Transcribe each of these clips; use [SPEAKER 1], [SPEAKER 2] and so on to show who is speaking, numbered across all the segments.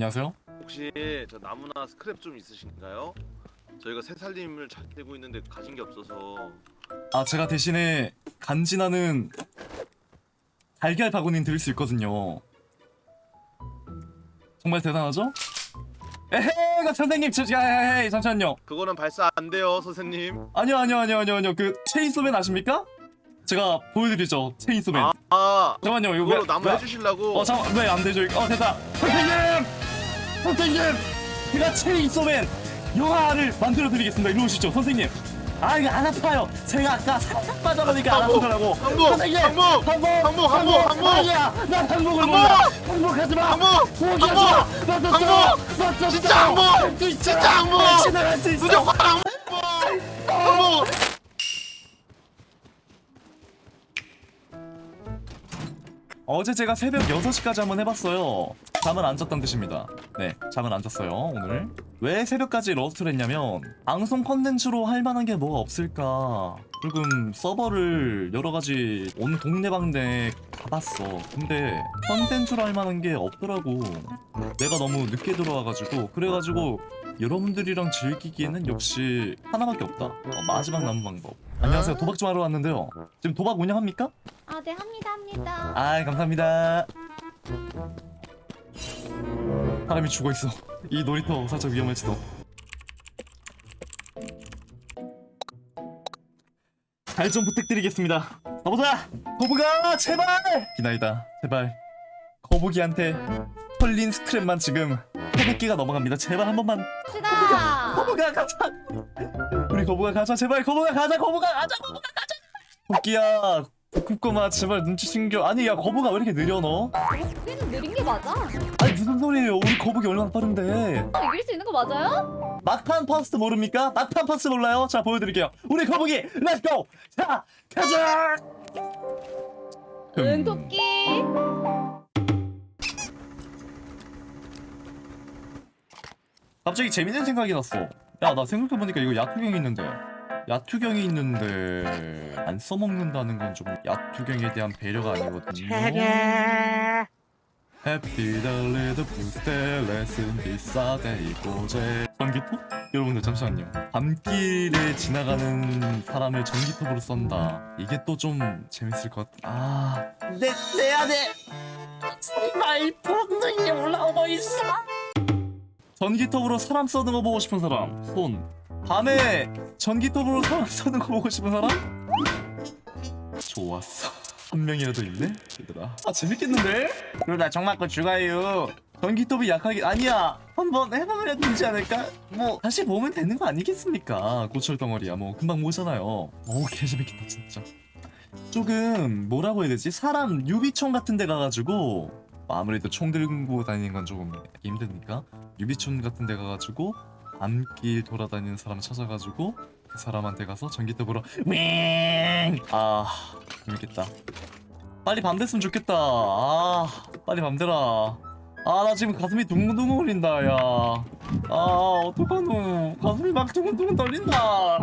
[SPEAKER 1] 안녕하세요.
[SPEAKER 2] 혹시 저 나무나 스크랩 좀 있으신가요? 저희가 새살림을 잘 되고 있는데 가진 게 없어서
[SPEAKER 1] 아 제가 대신에 간지나는 달걀 바구니는 드릴 수 있거든요. 정말 대단하죠? 에헤이 선생님 저, 야, 에헤이 잠시만요.
[SPEAKER 2] 그거는 발사 안 돼요 선생님
[SPEAKER 1] 아니요 아니요 아니요 아니요 아니요 그 체인소맨 아십니까? 제가 보여드리죠 체인소맨.
[SPEAKER 2] 아, 아
[SPEAKER 1] 잠깐만요 이거
[SPEAKER 2] 그걸로
[SPEAKER 1] 왜-
[SPEAKER 2] 나무
[SPEAKER 1] 왜-
[SPEAKER 2] 해주시려고
[SPEAKER 1] 어 잠깐 왜안 되죠? 이거? 어 됐다. 선생님 선생님 제가 체인소맨 영화를 만들어 드리겠습니다. 이리 오시죠 선생님. 아 이거 안 아파요. 제가 아까 살짝 빠져보니까 안
[SPEAKER 2] 항복!
[SPEAKER 1] 아프더라고.
[SPEAKER 2] 항복!
[SPEAKER 1] 선생님!
[SPEAKER 2] 항복
[SPEAKER 1] 항복!
[SPEAKER 2] 항복! 항복!
[SPEAKER 1] 아니야 난 항복을
[SPEAKER 2] 항복!
[SPEAKER 1] 몰라. 항복하지 마.
[SPEAKER 2] 항복!
[SPEAKER 1] 포기하지 마.
[SPEAKER 2] 항복!
[SPEAKER 1] 맞았어.
[SPEAKER 2] 항복!
[SPEAKER 1] 맞았어.
[SPEAKER 2] 진짜
[SPEAKER 1] 있어.
[SPEAKER 2] 진짜 항복!
[SPEAKER 1] 당신은 할수 있어.
[SPEAKER 2] 무조건 항복! 항복!
[SPEAKER 1] 어제 제가 새벽 6시까지 한번 해봤어요. 잠을 안 잤다는 뜻입니다. 네, 잠을 안 잤어요, 오늘. 왜 새벽까지 러스트를 했냐면, 방송 컨텐츠로 할 만한 게 뭐가 없을까. 조금 서버를 여러 가지 온 동네방네 가봤어. 근데 컨텐츠로 할 만한 게 없더라고. 내가 너무 늦게 들어와가지고, 그래가지고 여러분들이랑 즐기기에는 역시 하나밖에 없다. 어, 마지막 남은 방법. 안녕하세요. 도박 좀 하러 왔는데요. 지금 도박 운영합니까?
[SPEAKER 3] 아, 네, 합니다, 합니다.
[SPEAKER 1] 아 감사합니다. 사람이 죽어 있어. 이 놀이터 살짝 위험할지도. 잘 좀 부탁드리겠습니다. 가보자. 거북아 제발. 기나이다 제발. 거북이한테 털린 스크랩만 지금 800개가 넘어갑니다. 제발 한 번만.
[SPEAKER 3] 갑시다.
[SPEAKER 1] 거북아 가자. 거북아 가자 제발 거북아 가자 거북아 가자 거북아 가자. 토끼야 꼬꼬마 제발 눈치 챙겨. 아니 야 거북아 왜 이렇게 느려 너?
[SPEAKER 3] 우리는 느린 게 맞아?
[SPEAKER 1] 아니 무슨 소리예요? 우리 거북이 얼마나 빠른데?
[SPEAKER 3] 이길 수 있는 거 맞아요?
[SPEAKER 1] 막판 퍼스트 모릅니까? 막판 퍼스트 몰라요? 자 보여드릴게요. 우리 거북이 렛츠고! 자 가자!
[SPEAKER 3] 응, 토끼.
[SPEAKER 1] 갑자기 재밌는 생각이 났어. 야 나 생각해보니까 이거 야투경이 있는데. 야투경이 있는데 안 써먹는다는 건 좀 야투경에 대한 배려가 아니거든요. 해피 달리드 부스테 레슨 비싸대 이고제. 전기톱? 여러분들 잠시만요. 밤길에 지나가는 사람을 전기톱으로 쏜다. 이게 또 좀 재밌을 것 같아 아. 내, 내 안에 정말 본능이 올라오고 있어 전기톱으로 사람 쏘는 거 보고 싶은 사람 손 밤에 전기톱으로 사람 쏘는 거 보고 싶은 사람? 좋았어 한 명이라도 있네? 얘들아 아 재밌겠는데? 그러다 정 맞고 죽어요 전기톱이 약하게 아니야 한번 해보면 되지 않을까? 뭐 다시 보면 되는 거 아니겠습니까 고철 덩어리야 뭐 금방 모잖아요 오 개재밌겠다 진짜 조금 뭐라고 해야 되지? 사람 유비촌 같은 데 가가지고 아무래도 총 들고 다니는 건 조금 힘드니까 유비촌 같은 데 가가지고 밤길 돌아다니는 사람 찾아가지고 그 사람한테 가서 전기톱으로 윙아 재밌겠다. 빨리 밤 됐으면 좋겠다. 아 빨리 밤 되라. 아 나 지금 가슴이 둥글둥글 울린다 야아 어떡하노. 가슴이 막 두근두근 떨린다.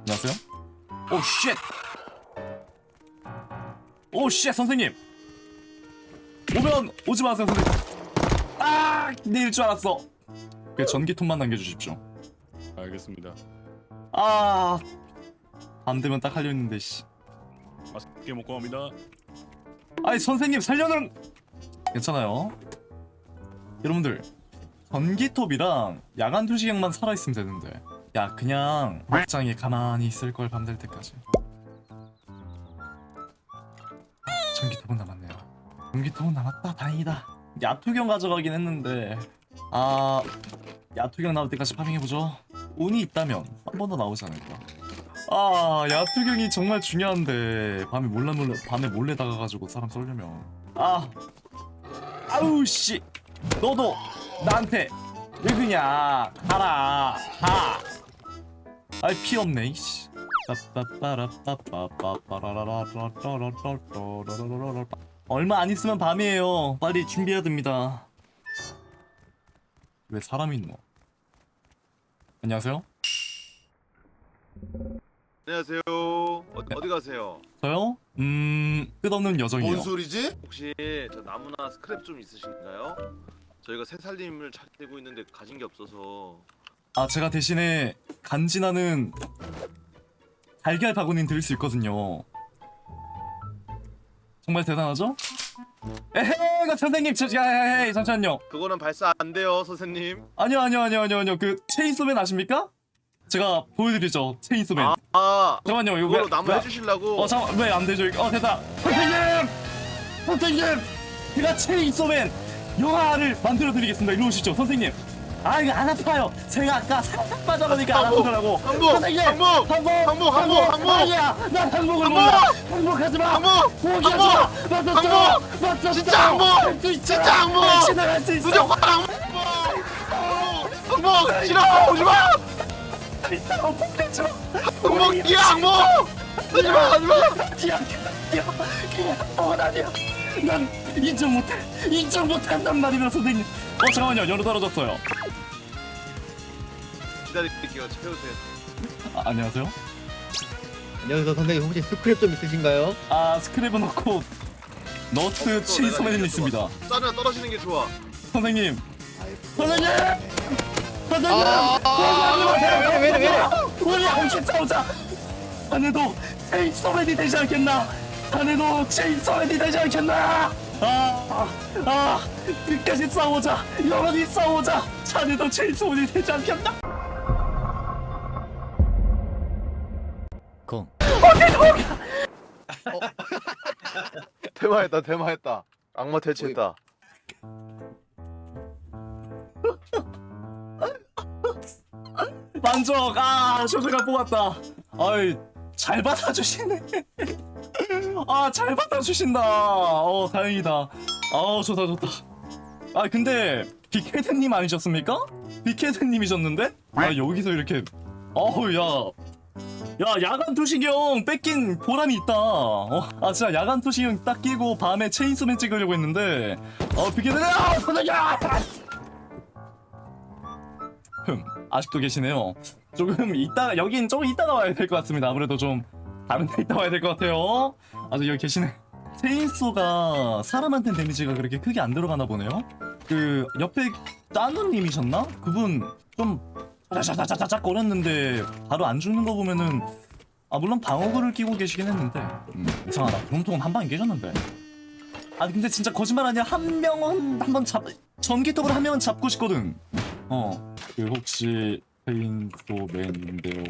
[SPEAKER 1] 안녕하세요. 오쉣 오쉣 선생님 오면 오지 마세요 선생님 아 내일 줄 알았어 그 전기톱만 남겨주십시오
[SPEAKER 4] 알겠습니다.
[SPEAKER 1] 아, 안 되면 딱 하려 했는데 씨.
[SPEAKER 4] 맛있게 먹고 갑니다.
[SPEAKER 1] 아니 선생님 살려는 괜찮아요. 여러분들 전기톱이랑 야간 투시경만 살아 있으면 되는데. 야 그냥 목장에 가만히 있을 걸 밤될 때까지. 전기톱은 남았네요. 전기톱은 남았다. 다행이다. 야투경 가져가긴 했는데 아 야투경 나올 때까지 파밍해 보죠. 운이 있다면 한 번 더 나오지 않을까. 아 야투경이 정말 중요한데 밤에 몰래 몰래 밤에 몰래 다가가지고 사람 쏠려면 아 아우 씨 너도 나한테 왜 그냐 가라 가 아이 피 없네 이씨 얼마 안 있으면 밤이에요 빨리 준비해야 됩니다 왜 사람이 있노 안녕하세요
[SPEAKER 2] 안녕하세요. 어, 어디 가세요?
[SPEAKER 1] 저요? 음 끝없는 여정이요.
[SPEAKER 5] 뭔 소리지?
[SPEAKER 2] 혹시 저 나무나 스크랩 좀 있으신가요? 저희가 새살림을 찾고 있는데 가진 게 없어서
[SPEAKER 1] 아 제가 대신에 간지나는 달걀 바구니는 드릴 수 있거든요. 정말 대단하죠? 에헤이 이거 선생님 저, 야, 야, 야, 잠시만요.
[SPEAKER 2] 그거는 발사 안 돼요, 선생님.
[SPEAKER 1] 아니요 아니요 아니요 아니요 아니요 그 체인소맨 아십니까? 제가 보여드리죠 체인소맨.
[SPEAKER 2] 아, 아
[SPEAKER 1] 잠깐만요 이거
[SPEAKER 2] 그걸로
[SPEAKER 1] 왜-
[SPEAKER 2] 나무
[SPEAKER 1] 왜-
[SPEAKER 2] 해주시려고.
[SPEAKER 1] 어 잠깐 왜안 되죠? 이거? 어 됐다. 선생님 선생님 제가 체인소맨 영화를 만들어 드리겠습니다. 이리 오시죠 선생님. 아 이거 안 아파요. 제가 아까 살짝 빠져가니까 안
[SPEAKER 2] 항복!
[SPEAKER 1] 아프더라고.
[SPEAKER 2] 항복!
[SPEAKER 1] 선생님
[SPEAKER 2] 항복!
[SPEAKER 1] 항복
[SPEAKER 2] 항복! 항복! 항복!
[SPEAKER 1] 아니야 난 항복을
[SPEAKER 2] 항복!
[SPEAKER 1] 몰라. 항복하지 마.
[SPEAKER 2] 항복!
[SPEAKER 1] 포기하지 마. 맞췄어.
[SPEAKER 2] 항복!
[SPEAKER 1] 맞췄어.
[SPEAKER 2] 진짜 항복!
[SPEAKER 1] 할수 있잖아.
[SPEAKER 2] 진짜 항복!
[SPEAKER 1] 지나갈 수 있어.
[SPEAKER 2] 무조건 항복! 항복! 싫어! 오지 마!
[SPEAKER 1] 진짜 포기하지 마.
[SPEAKER 2] 항복이야 항복! 오지 마! 오지 마!
[SPEAKER 1] 아니야, 아니야, 그냥 어 아니야. 난 인정 못해, 인정 못한단 말이다 선생님. 어 잠깐만요, 연료 떨어졌어요.
[SPEAKER 2] 기다릴게요. 채우세요.
[SPEAKER 1] 아, 안녕하세요.
[SPEAKER 6] 안녕하세요 선생님 혹시 스크랩 좀 있으신가요?
[SPEAKER 1] 아 스크랩은 없고 너트 체인소맨은 있습니다.
[SPEAKER 2] 싸면 떨어지는 게 좋아.
[SPEAKER 1] 선생님, 선생님, 선생님,
[SPEAKER 6] 아, 왜래 왜래 왜래
[SPEAKER 1] 우리 함께 싸우자. 자네도 체인소맨이 되지 않겠나? 자네도 체인소맨이 되지 않겠나? 아, 아, 아, 끝까지 싸우자. 영원히 싸우자. 자네도 체인소맨이 되지 않겠나?
[SPEAKER 6] 공
[SPEAKER 2] 대마했다. 대마했다. 악마 퇴치했다.
[SPEAKER 1] 만족. 아 쇼트가 뽑았다. 아이 잘 받아주시네. 아 잘 받아주신다. 어 다행이다. 아 좋다 좋다. 아 근데 빅헤드님 아니셨습니까? 빅헤드님이셨는데? 아 여기서 이렇게. 어우 야. 야, 야간 투시경 뺏긴 보람이 있다. 어, 아, 진짜 야간 투시경 딱 끼고 밤에 체인소맨 찍으려고 했는데, 어, 빅헤드, 아, 아직도 계시네요. 조금 이따 여긴 조금 이따가 와야 될 것 같습니다. 아무래도 좀 다른 데 있다 와야 될 것 같아요. 아직 여기 계시네. 체인소가 사람한테 데미지가 그렇게 크게 안 들어가나 보네요. 그 옆에 짜누님이셨나? 그분 좀 자자자자자자 거렸는데 바로 안 죽는 거 보면은 아 물론 방어구를 끼고 계시긴 했는데 음, 이상하다. 몸통은 한 방에 깨졌는데. 아 근데 진짜 거짓말 아니야 한 명은 한 번 잡 전기톱으로 한 명은 잡고 싶거든. 어. 그 혹시 체인소맨인데요.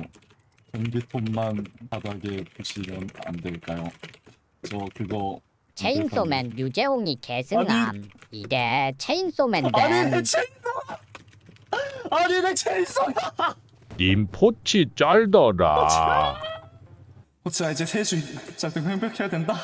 [SPEAKER 1] 전기톱만 바닥에 두시면 안 될까요? 저 그거
[SPEAKER 7] 체인소맨 유재홍이 계승함 이래 체인소맨
[SPEAKER 1] 아니
[SPEAKER 7] 내된
[SPEAKER 1] 체인소 아니 내 체인소야
[SPEAKER 8] 님 포치 짤더라.
[SPEAKER 1] 호치야 이제 세주 짝등 횡백해야 된다